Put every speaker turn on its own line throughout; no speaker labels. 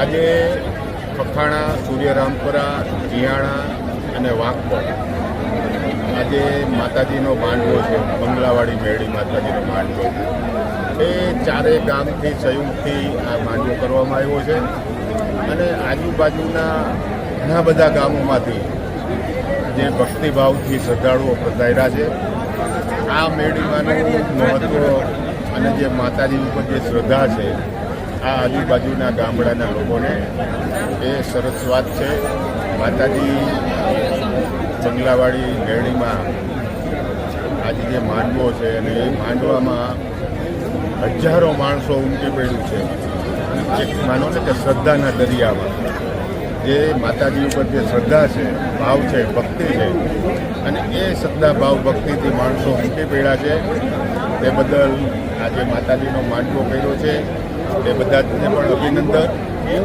આજે પખાણા સૂર્યરામપુરા જીયાણા અને વાંકપર આજે માતાજીનો માંડવો છે બંગલાવાડી મેળી માતાજીનો માંડવો. એ ચારેય ગામથી સંયુક્તથી આ માંડવો કરવામાં આવ્યો છે અને આજુબાજુના ઘણા બધા ગામોમાંથી જે ભક્તિભાવથી શ્રદ્ધાળુઓ પધાર્યા છે, આ મેળીમાંનું મહત્વ અને જે માતાજી ઉપર જે શ્રદ્ધા છે આ આજુબાજુના ગામડાના લોકોને એ સરસ વાત છે. માતાજી બંગલાવાડી ગેરણીમાં આજે જે માંડવો છે અને એ માંડવામાં હજારો માણસો ઉમટી પડ્યું છે. એક માનો ને કે શ્રદ્ધાના દરિયામાં. જે માતાજી ઉપર જે શ્રદ્ધા છે, ભાવ છે, ભક્તિ છે, અને એ શ્રદ્ધા, ભાવ, ભક્તિથી માણસો ઉમટી પડ્યા છે. તે બદલ આજે માતાજીનો માંડવો કર્યો છે. એ બધા જને પણ અભિનંદન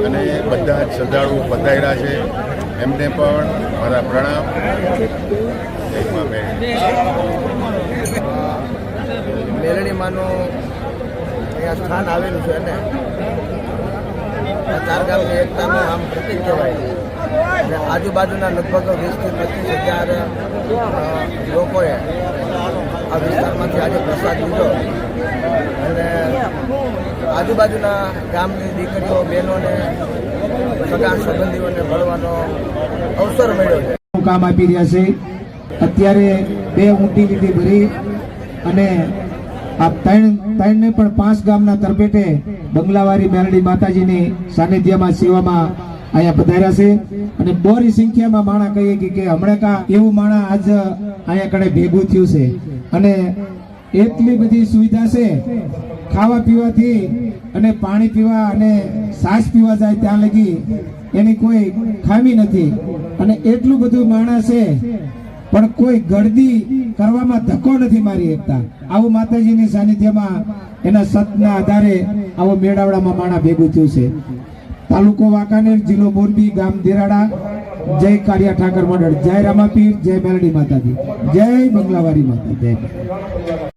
અને બધા જ શ્રદ્ધાળુઓ પધાર્યા છે. એમને પણ મારા પ્રણામ.
મેલણીમાંનું અહીંયા સ્થાન આવેલું છે અને આ એકતાનું આમ પ્રતિક કહેવાય. અને આજુબાજુના લગભગ વીસથી પચીસ હજાર લોકોએ આ વિસ્તારમાંથી આજે પ્રસાદ લીધો. આજુબાજુના ગામની દીકરીઓ, બહેનોને સગા સંબંધીઓને મળવાનો અવસર મળ્યો
કામ આપી રહ્યા છે. અત્યારે બે ઊંટી લીધી ભરી અને આ ત્રણ ત્રણને પણ પાંચ ગામના તરપેટે બંગલાવારી મેરડી માતાજીની સાનિધ્યમાં સેવામાં અહીંયા પધાર્યા છે. અને બોરી સંખ્યામાં માણા કહીએ કે હમણાં કા એવું માણા આજ અહીંયા કણે ભેગું થયું છે. અને એટલી બધી સુવિધા છે ખાવા પીવાથી અને પાણી પીવા અને સાસ પીવા જાય ત્યાં લગી એની કોઈ ખામી નથી. અને એટલું બધું માણસ પણ કોઈ ગળદી કરવામાં ધક્કો નથી મારી એકતા. આવું માતાજીની સાનિધ્યમાં એના સતના આધારે આવો મેળાવડામાં માણા ભેગું થયું છે. તાલુકો વાંકાનેર, જિલ્લો મોરબી, ગામ દિરાડા. જય કાળિયા ઠાકર મંડળ. જય રામાપીર, જય મેલડી માતાજી. જય મંગલાવારી માતા જય.